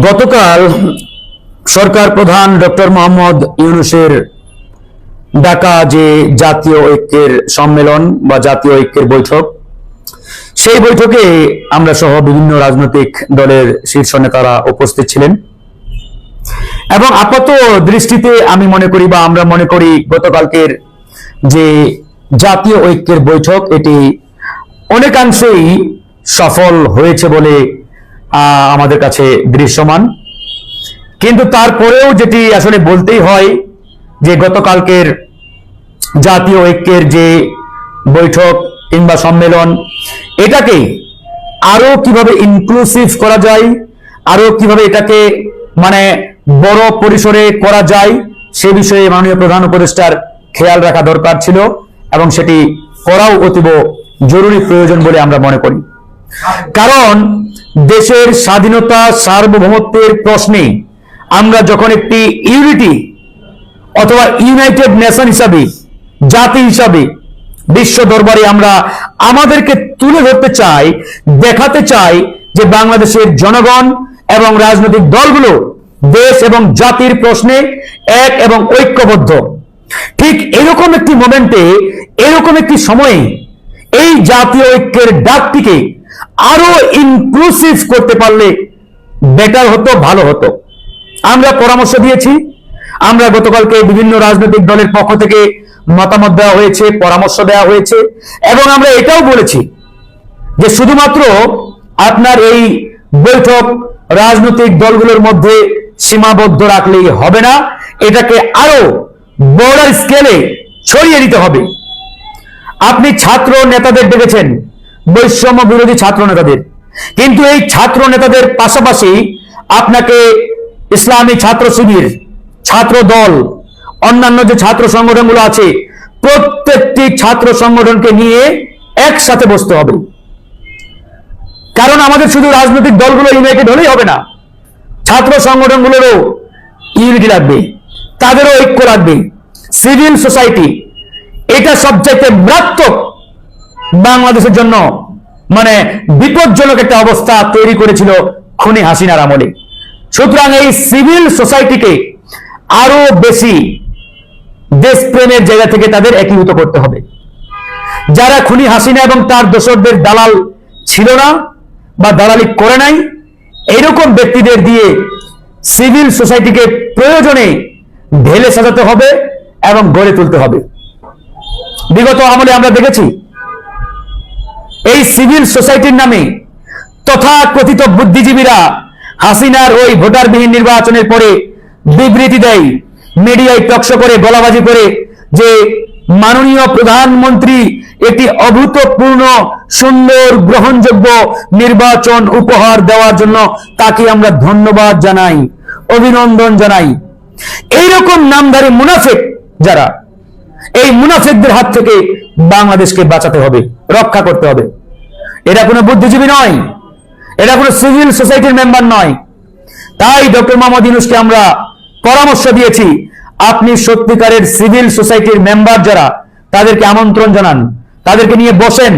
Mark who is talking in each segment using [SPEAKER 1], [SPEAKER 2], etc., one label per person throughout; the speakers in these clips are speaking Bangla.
[SPEAKER 1] গতকাল সরকার প্রধান ডক্টর মোহাম্মদ ইউনুসের ডাকা যে জাতীয় ঐক্যের সম্মেলন বা জাতীয় ঐক্যের বৈঠক, সেই বৈঠকে আমরা সহ বিভিন্ন রাজনৈতিক দলের শীর্ষ নেতারা উপস্থিত ছিলেন। এবং আপাত দৃষ্টিতে আমি মনে করি বা আমরা মনে করি গতকালকের যে জাতীয় ঐক্যের বৈঠক, এটি অনেকাংশেই সফল হয়েছে বলে আমাদের কাছে দৃশ্যমান। কিন্তু তারপরেও যেটি আসলে বলতেই হয় যে গতকালকের জাতীয় ঐক্যের যে বৈঠক কিংবা সম্মেলন, এটাকে আরও কীভাবে ইনক্লুসিভ করা যায়, আরও কীভাবে এটাকে মানে বড় পরিসরে করা যায়, সে বিষয়ে মাননীয় প্রধান উপদেষ্টার খেয়াল রাখা দরকার ছিল এবং সেটি করাও অতীব জরুরি প্রয়োজন বলে আমরা মনে করি। কারণ দেশের স্বাধীনতা সার্বভৌমত্বের প্রশ্নে আমরা যখন একটি ইউনিটি অথবা ইউনাইটেড নেশন হিসাবে, জাতি হিসাবে, বিশ্ব দরবারে আমরা আমাদেরকে তুলে ধরতে চাই, দেখাতে চাই যে বাংলাদেশের জনগণ এবং রাজনৈতিক দলগুলো দেশ এবং জাতির প্রশ্নে এক এবং ঐক্যবদ্ধ। ঠিক এরকম একটি মোমেন্টে, এরকম একটি সময়ে এই জাতীয় ঐক্যের ডাকটিকে আরও ইনক্লুসিভ করতে পারলে বেটার হতো, ভালো হতো। আমরা পরামর্শ দিয়েছি। আমরা গতকালকে বিভিন্ন রাজনৈতিক দলের পক্ষ থেকে মতামত দেওয়া হয়েছে, পরামর্শ দেওয়া হয়েছে এবং আমরা এটাও বলেছি যে শুধুমাত্র আপনার এই বৈঠক রাজনৈতিক দলগুলোর মধ্যে সীমাবদ্ধ রাখলেই হবে না, এটাকে আরও বড় স্কেলে ছড়িয়ে দিতে হবে। আপনি ছাত্র নেতাদের ডেকেছেন বৈষম্য বিরোধী ছাত্র নেতাদের। কিন্তু এই ছাত্র নেতাদের পাশাপাশি আপনাকে ইসলামী ছাত্র শিবির, ছাত্র দল, অন্যান্য যে ছাত্র সংগঠনগুলো আছে, প্রত্যেকটি ছাত্র সংগঠনকে নিয়ে একসাথে বসতে হবে। কারণ আমাদের শুধু রাজনৈতিক দলগুলো ইউনাইটেড হলেই হবে না, ছাত্র সংগঠনগুলোরও ইউনিটি লাগবে, তাদেরও ঐক্য লাগবে। সিভিল সোসাইটি, এটা সবচাইতে মারাত্মক বাংলাদেশের জন্য মানে বিপজ্জনক একটা অবস্থা তৈরি করেছিল খুনি হাসিনার আমলে। সুতরাং এই সিভিল সোসাইটিকে আরও বেশি দেশপ্রেমের জায়গা থেকে তাদের একীভূত করতে হবে। যারা খুনি হাসিনা এবং তার দোসরদের দালাল ছিল না বা দালালি করে নাই, এরকম ব্যক্তিদের দিয়ে সিভিল সোসাইটিকে প্রয়োজনে ঢেলে সাজাতে হবে এবং গড়ে তুলতে হবে। বিগত আমলে আমরা দেখেছি এই সিভিল সোসাইটির নামে তথাকথিত বুদ্ধিজীবীরা হাসিনার ওই ভোটারবিহীন নির্বাচনের পরে বিবৃতি দেয়। মিডিয়ায় টকশো করে, গলাবাজি করে যে মাননীয় প্রধানমন্ত্রী একটি অভূতপূর্ণ, সুন্দর, গ্রহণযোগ্য নির্বাচন উপহার দেওয়ার জন্য তাকে আমরা ধন্যবাদ জানাই, অভিনন্দন জানাই। এইরকম নামধারী মুনাফেক যারা, এই মুনাফিকদের হাত থেকে বাংলাদেশকে বাঁচাতে হবে, রক্ষা করতে হবে। এরা কোনো বুদ্ধিজীবী নয় এরা কোনো সিভিল সোসাইটির মেম্বার নয়। তাই ডক্টর মোহাম্মদ ইউনুসকে আমরা পরামর্শ দিয়েছি, আপনি সত্যিকারের সিভিল সোসাইটির মেম্বার যারা, তাদেরকে আমন্ত্রণ জানান, তাদেরকে নিয়ে বসেন,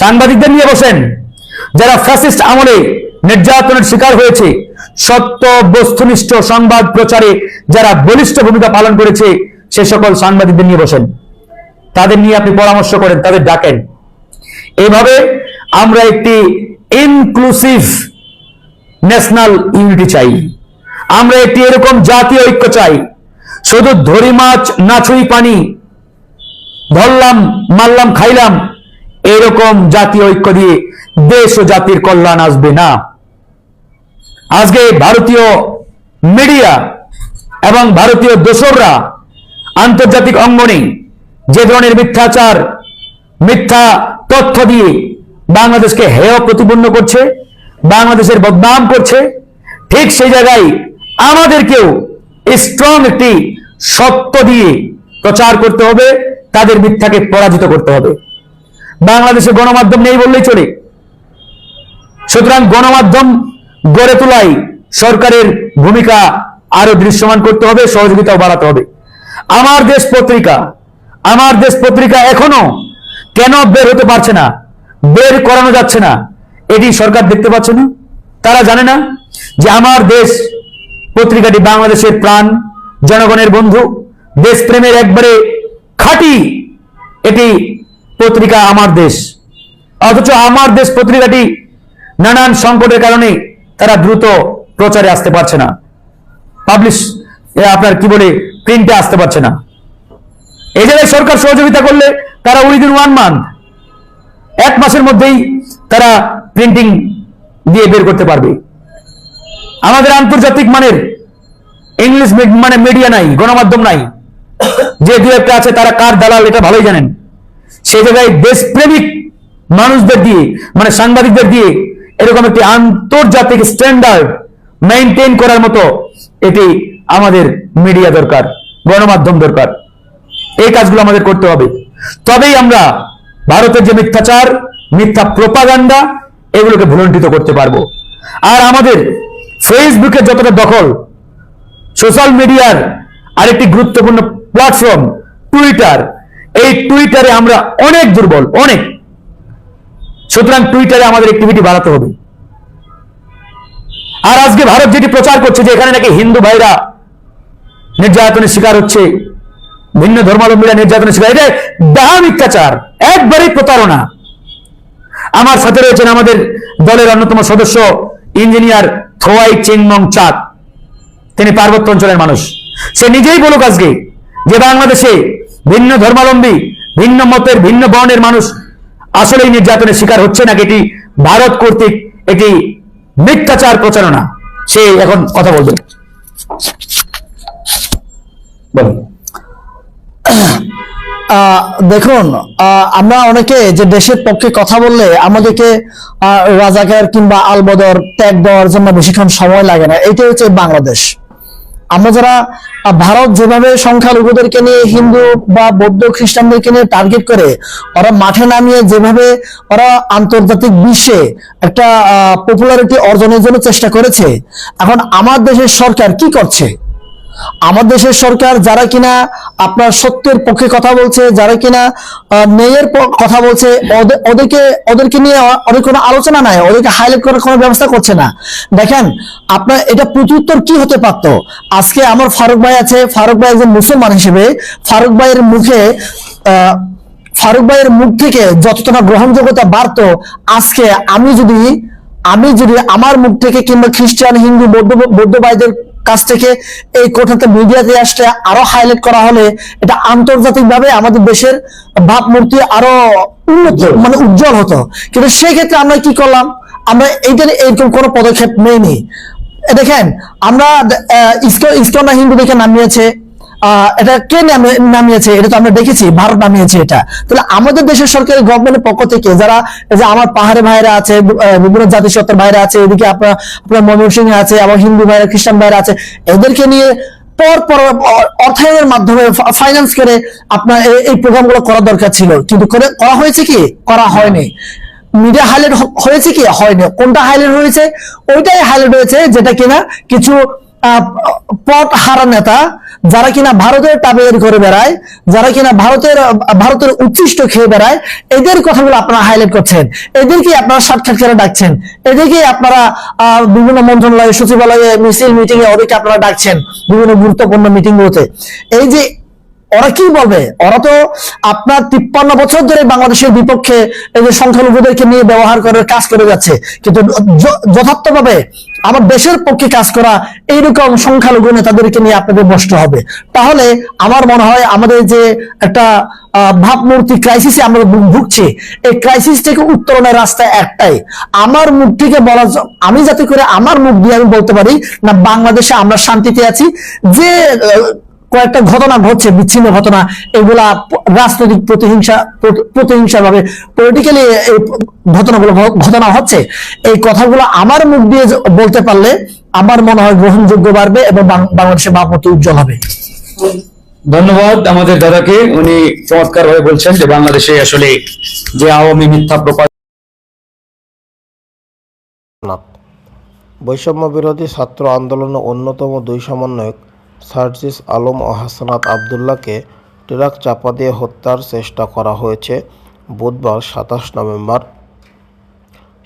[SPEAKER 1] সাংবাদিকদের নিয়ে বসেন। যারা ফ্যাসিস্ট আমলে নির্যাতনের শিকার হয়েছে, সত্য বস্তুনিষ্ঠ সংবাদ প্রচারে যারা বলিষ্ঠ ভূমিকা পালন করেছে, সে সকল সাংবাদিকদের নিয়ে বসেন। তাদের নিয়ে আপনি পরামর্শ করেন, তাদের ডাকেন। এভাবে আমরা একটি ইনক্লুসিভ ন্যাশনাল ইউনিটি চাই। আমরা একটি এরকম জাতীয় ঐক্য চাই। শুধু ধরি মাছ নাছুই পানি, ধরলাম, মারলাম, খাইলাম, এরকম জাতীয় ঐক্য দিয়ে দেশ ও জাতির কল্যাণ আসবে না। আজকে ভারতীয় মিডিয়া এবং ভারতীয় দোসররা আন্তর্জাতিক অঙ্গনে যে ধরনের মিথ্যাচার, মিথ্যা তথ্য দিয়ে বাংলাদেশকে হেয় প্রতিপন্ন করছে, বাংলাদেশের বদনাম করছে, ঠিক সেই জায়গায় আমাদেরকেও স্ট্রং একটি সত্য দিয়ে প্রচার করতে হবে, তাদের মিথ্যাকে পরাজিত করতে হবে। বাংলাদেশে গণমাধ্যম নেই বললেই চলে। সুতরাং গণমাধ্যম গড়ে তোলাই সরকারের ভূমিকা আরও দৃশ্যমান করতে হবে, সহযোগিতাও বাড়াতে হবে। আমার দেশ পত্রিকা আমার দেশ পত্রিকা এখনও কেন বের হতে পারছে না? বের করানো যাচ্ছে না। এটি সরকার দেখতে পাচ্ছে না। তারা জানে না যে আমার দেশ পত্রিকাটি বাংলাদেশের প্রাণ, জনগণের বন্ধু, দেশপ্রেমের একবারে খাঁটি এটি পত্রিকা আমার দেশ। অথচ আমার দেশ পত্রিকাটি নানান সংকটের কারণে তারা দ্রুত প্রচারে আসতে পারছে না। পাবলিশ আপনার কি বলে, প্রিন্টে আসতে পারছে না। এই জায়গায় সরকার সহযোগিতা করলে তারা উইদিন ওয়ান মান্থ এক মাসের মধ্যেই তারা প্রিন্টিং দিয়ে বের করতে পারবে। আমাদের আন্তর্জাতিক মানের ইংলিশ মানে মিডিয়া নাই, গণমাধ্যম নাই। যে দু একটা আছে, তারা কার দালাল, এটা ভালোই জানেন। সেই জায়গায় দেশপ্রেমিক মানুষদের দিয়ে মানে সাংবাদিকদের দিয়ে এরকম একটি আন্তর্জাতিক স্ট্যান্ডার্ড মেনটেন করার মতো এটি আমাদের মিডিয়া দরকার, গণমাধ্যম দরকার। এই কাজগুলো আমাদের করতে হবে। তবেই আমরা ভারতের যে মিথ্যাচার, মিথ্যা প্রোপাগান্ডা এগুলোকে ভুলণ্ঠিত করতে পারব। আর আমাদের ফেসবুকের যতটা দখল সোশ্যাল মিডিয়ার আরেকটি গুরুত্বপূর্ণ প্ল্যাটফর্ম টুইটার এই টুইটারে আমরা অনেক দুর্বল, অনেক। সুতরাং টুইটারে আমাদের অ্যাক্টিভিটি বাড়াতে হবে। আর আজকে ভারত যেটি প্রচার করছে যে এখানে নাকি হিন্দু ভাইরা নির্যাতনের শিকার হচ্ছে ভিন্ন ধর্মাবলম্বীরা নির্যাতনের শিকার। এটা ডাহা মিথ্যাচার, একবারেই প্রতারণা। আমার সাথে রয়েছেন আমাদের দলের অন্যতম সদস্য, ইঞ্জিনিয়ার থোয়াই চিংমং চাঁদ। তিনি পার্বত্য অঞ্চলের মানুষ। সে নিজেই বলুক আজকে যে বাংলাদেশে ভিন্ন ধর্মাবলম্বী, ভিন্ন মতের, ভিন্ন বর্ণের মানুষ আসলেই নির্যাতনের শিকার হচ্ছে নাকি এটি ভারত কর্তৃক এটি মিথ্যাচার প্রচারণা। সে এখন কথা বলবে। বলুন।
[SPEAKER 2] দেখুন আমরা অনেকে যে দেশের পক্ষে কথা বললে আমাদেরকে রাজাকার কিংবা আলবদর ত্যাগ দেওয়ার জন্য বেশিক্ষণ সময় লাগে না। এইটা হচ্ছে বাংলাদেশ। আমরা যারা ভারত যেভাবে সংখ্যালঘুদেরকে নিয়ে হিন্দু বা বৌদ্ধ খ্রিস্টানদেরকে নিয়ে টার্গেট করে, ওরা মাঠে নামিয়ে যেভাবে ওরা আন্তর্জাতিক বিশ্বে একটা পপুলারিটি অর্জনের জন্য চেষ্টা করেছে, এখন আমার দেশের সরকার কি করছে? আমার দেশের সরকার যারা কিনা আপনার সত্যের পক্ষে কথা বলছে, যারা কিনা প- কথা বলছে, ওদে- ওদেরকে ওদেরকে নিয়ে ওদের কোনো আলোচনা নাই, ওদেরকে হাইলাইট করার কোনো ব্যবস্থা করছে না। দেখেন, আপনার এটা প্রত্যুত্তর কি হতে পারতো? আজকে আমার ফারুক ভাই আছে, ফারুক ভাই একজন মুসলমান হিসেবে, ফারুক ভাইয়ের মুখে ফারুক ভাইয়ের মুখ থেকে যতটা গ্রহণযোগ্যতা বাড়তো, আজকে আমি যদি আমি যদি আমার মুখ থেকে কিংবা খ্রিস্টান, হিন্দু, বৌদ্ধ বৌদ্ধ ভাইদের কাছ থেকে এই কথাটা মিডিয়াতে আসতে আরও হাইলাইট করা হলে এটা আন্তর্জাতিক ভাবে আমাদের দেশের ভাবমূর্তি আরও উন্নত মানে উজ্জ্বল হতো। কিন্তু সেক্ষেত্রে আমরা কি করলাম? আমরা এইটা এরকম কোনো পদক্ষেপ নেইনি। দেখেন আমরা ইসকন হিন্দু দেখে নামিয়েছে। এটা কে নামে- নামিয়েছে? এটা তো আমরা দেখেছি, ভারত নামিয়েছে এটা। তাহলে আমাদের দেশের সরকারি গভর্নমেন্টের পক্ষ থেকে যারা যে আমার পাহাড়ে ভাইরা আছে বিভিন্ন জাতিসত্তার ভাইরা আছে, এদিকে আপনার আপনার ময়মনসিংহে আছে, আবার হিন্দু ভাইরা খ্রিস্টান ভাইরা আছে, এদেরকে নিয়ে পর পর অর্থায়নের মাধ্যমে ফাইন্যান্স করে আপনার এই- প্রোগ্রামগুলো করা দরকার ছিল। কিন্তু করা হয়েছে কি? করা হয়নি। মিডিয়া হাইলাইট হয়েছে কি? হয়নি। কোনটা হাইলাইট হয়েছে? ওইটাই হাইলাইট হয়েছে, যেটা কিনা কিছু পথ হারা নেতা, যারা কিনা ভারতের টাবের করে বেড়ায়, যারা কিনা ভারতের ভারতের উচ্ছিষ্ট খেয়ে বেড়ায়, এদের কথাগুলো আপনারা হাইলাইট করছেন। এদেরকে আপনারা সাক্ষাৎকারে ডাকছেন। এদেরকে আপনারা বিভিন্ন মন্ত্রণালয়ে, সচিবালয়ে মিছিল মিটিং এ ওদেরকে আপনারা ডাকছেন বিভিন্ন গুরুত্বপূর্ণ মিটিং গুলোতে এই যে ওরা কি বলবে? ওরা তো আপনার তিপ্পান্ন বছর ধরে বাংলাদেশের বিপক্ষে এই যে সংখ্যালঘুদেরকে নিয়ে ব্যবহার করার কাজ করে যাচ্ছে। কিন্তু যথার্থভাবে আমার দেশের পক্ষে কাজ করা এইরকম সংখ্যালঘু নেতাদেরকে নিয়ে আপনাদের বসতে হবে। তাহলে আমার মনে হয় আমাদের যে একটা ভাবমূর্তি ক্রাইসিসে আমরা ভুগছি, এই ক্রাইসিস থেকে উত্তরণের রাস্তা একটাই। আমার মুখ থেকে বলা আমি যাতে করে আমার মুখ দিয়ে আমি বলতে পারি, না বাংলাদেশে আমরা শান্তিতে আছি, যে কয়েকটা ঘটনা ঘটছে বিচ্ছিন্ন ঘটনা এগুলা রাজনৈতিক প্রতিহিংসা প্রতিহিংসা ভাবে পলিটিক্যালি এই ঘটনাগুলো ঘটনা হচ্ছে। এই কথাগুলো আমার মুখ দিয়ে বলতে পারলে আমার মনে হয় গ্রহণযোগ্য বাড়বে এবং বাংলাদেশের ভাবমূর্তি উজ্জ্বল হবে।
[SPEAKER 1] ধন্যবাদ আমাদের দাদাকে। উনি চমৎকার ভাবে বলছেন যে বাংলাদেশে আসলে যে আওয়ামী মিথ্যা
[SPEAKER 3] নাথ বৈষম্য বিরোধী ছাত্র আন্দোলনের অন্যতম দুই সমন্বয়ক সার্জিস আলম ও হাসনাত আবদুল্লাহকে ট্রাক চাপা দিয়ে হত্যার চেষ্টা করা হয়েছে বুধবার সাতাশ নভেম্বর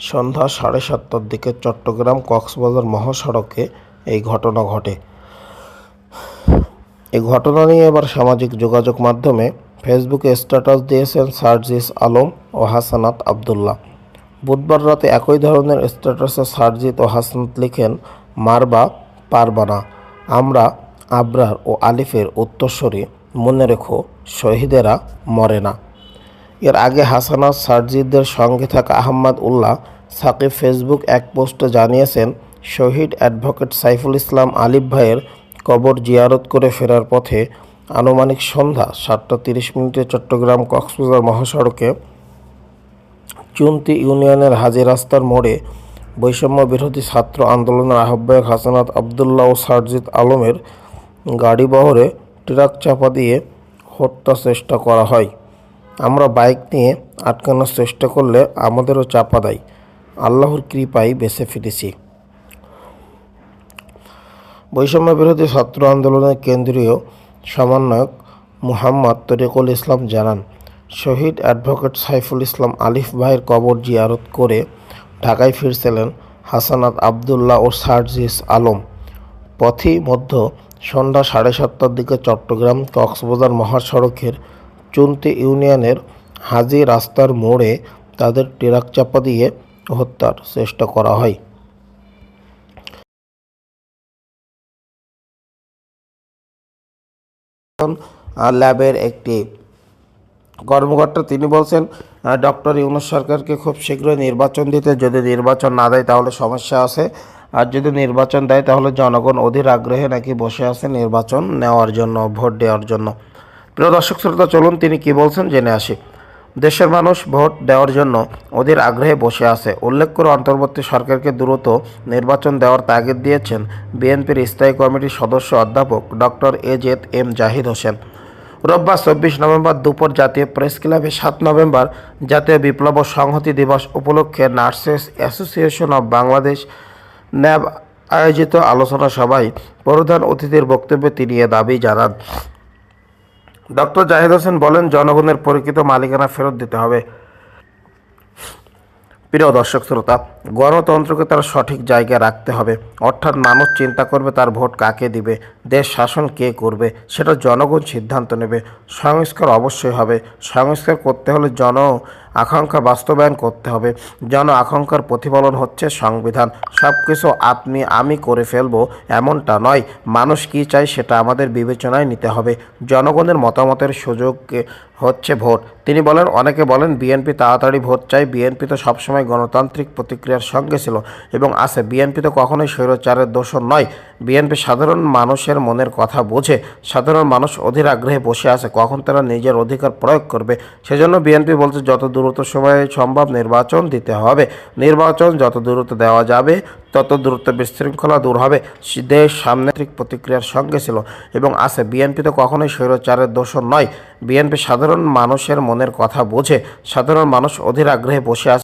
[SPEAKER 3] সন্ধ্যা সাড়ে সাতটার দিকে চট্টগ্রাম কক্সবাজার মহাসড়কে এই ঘটনা ঘটে। এই ঘটনা নিয়ে এবার সামাজিক যোগাযোগ মাধ্যমে ফেসবুকে স্ট্যাটাস দিয়েছেন সার্জিস আলম ও হাসানাত আবদুল্লাহ। বুধবার রাতে একই ধরনের স্ট্যাটাসে সার্জিত ও হাসানাত লিখেন, মারবা পারবা না, আমরা আবরার ও আলিফের উত্তরস্বরী মনে রেখো, শহীদেরা মরে না। এর আগে হাসানাত সার্জিদের সঙ্গে থাকা আহম্মদ উল্লাহ সাকিব ফেসবুক এক পোস্টে জানিয়েছেন, শহীদ অ্যাডভোকেট সাইফুল ইসলাম আলিফ ভাইয়ের কবর জিয়ারত করে ফেরার পথে আনুমানিক সন্ধ্যা সাতটা তিরিশ মিনিটে চট্টগ্রাম কক্সবাজার মহাসড়কে চুন্তি ইউনিয়নের হাজি রাস্তার মোড়ে বৈষম্য বিরোধী ছাত্র আন্দোলনের আহ্বায়ক হাসানাত আবদুল্লাহ ও সারজিৎ আলমের গাড়ি বহরে ট্রাক চাপা দিয়ে হত্যা চেষ্টা করা হয়। আমরা বাইক নিয়ে আটকানোর চেষ্টা করলে আমাদেরও চাপা দেয়। আল্লাহর কৃপায় বেঁচে ফিরেছি। বৈষম্য বিরোধী ছাত্র আন্দোলনের কেন্দ্রীয় সমন্বয়ক মুহাম্মদ তরিকুল ইসলাম জানান, শহীদ অ্যাডভোকেট সাইফুল ইসলাম আলিফ ভাইয়ের কবর জিয়ারত করে ঢাকায় ফিরছিলেন হাসানাত আবদুল্লাহ ও সার্জিস আলম। পথই মধ্য সন্ধ্যা সাড়ে সাতটার দিকে চট্টগ্রাম কক্সবাজার মহাসড়কের চুন্তি ইউনিয়নের হাজি রাস্তার মোড়ে তাদের ট্রাক চাপা দিয়ে হত্যার চেষ্টা করা হয়। ল্যাবের একটি কর্মকর্তা তিনি বলছেন ডক্টর ইউনুস সরকারকে খুব শীঘ্রই নির্বাচন দিতে, যদি নির্বাচন না দেয় তাহলে সমস্যা আছে। আর যদি নির্বাচন দেয়, তাহলে জনগণ অধীর আগ্রহে নাকি বসে আছে নির্বাচন নেওয়ার জন্য, ভোট দেওয়ার জন্য। প্রিয় দর্শক শ্রোতা, চলুন তিনি কি বলছেন জেনে আসি। দেশের মানুষ ভোট দেওয়ার জন্য অধীর আগ্রহে বসে আছে। উল্লেখ করে অন্তর্বর্তী সরকারকে দ্রুত নির্বাচন দেওয়ার তাগিদ দিয়েছেন বিএনপির স্থায়ী কমিটির সদস্য অধ্যাপক doctor aged M Zahid Hossain. রোববার চব্বিশ নভেম্বর দুপুর জাতীয় প্রেস ক্লাবে সাত নভেম্বর জাতীয় বিপ্লব সংহতি দিবস উপলক্ষে nurses association of Bangladesh NAB আয়োজিত আলোচনা সভায় প্রধান অতিথির বক্তব্য তিনি এ দাবি জানান। ডক্টর জাহিদ হোসেন বলেন, জনগণের পরিকৃত মালিকানা ফেরত দিতে হবে। প্রিয় দর্শক, শ্রোতা গণতন্ত্রকে তার সঠিক জায়গায় রাখতে হবে। অর্থাৎ মানুষ চিন্তা করবে তার ভোট কাকে দিবে, দেশ শাসন কে করবে, সেটা জনগণ সিদ্ধান্ত নেবে। সংস্কার অবশ্যই হবে। সংস্কার করতে হলে জন আকাঙ্ক্ষা বাস্তবায়ন করতে হবে। জন আকাঙ্ক্ষার প্রতিফলন হচ্ছে সংবিধান। সব কিছু আপনি, আমি করে ফেলব এমনটা নয়। মানুষ কী চায় সেটা আমাদের বিবেচনায় নিতে হবে। জনগণের মতামতের সুযোগ হচ্ছে ভোট। তিনি বলেন, অনেকে বলেন, বিএনপি তাড়াতাড়ি ভোট চাই বিএনপি তো সবসময় গণতান্ত্রিক প্রতিক্রিয়ার সঙ্গে ছিল। এবং আছে, বিএনপি তো কখনোই স্বৈরাচারের দোষর নয়। বিএনপি সাধারণ মানুষের মনের কথা বোঝে। সাধারণ মানুষ অধীর আগ্রহে বসে আছে, কখন তারা নিজের অধিকার প্রয়োগ করবে। সেজন্য বিএনপি বলছে, যত দ্রুত সময়ে সম্ভব নির্বাচন দিতে হবে। নির্বাচন যত দ্রুত দেওয়া যাবে, তত দ্রুত বিশৃঙ্খলা দূর হবে। দেশ সামনে প্রতিক্রিয়ার সঙ্গে ছিল। এবং আছে, বিএনপি তো কখনোই স্বৈরাচারের দোষর নয়। বিএনপি সাধারণ মানুষের মনের কথা বোঝে। সাধারণ মানুষ অধীর আগ্রহে বসে আছে।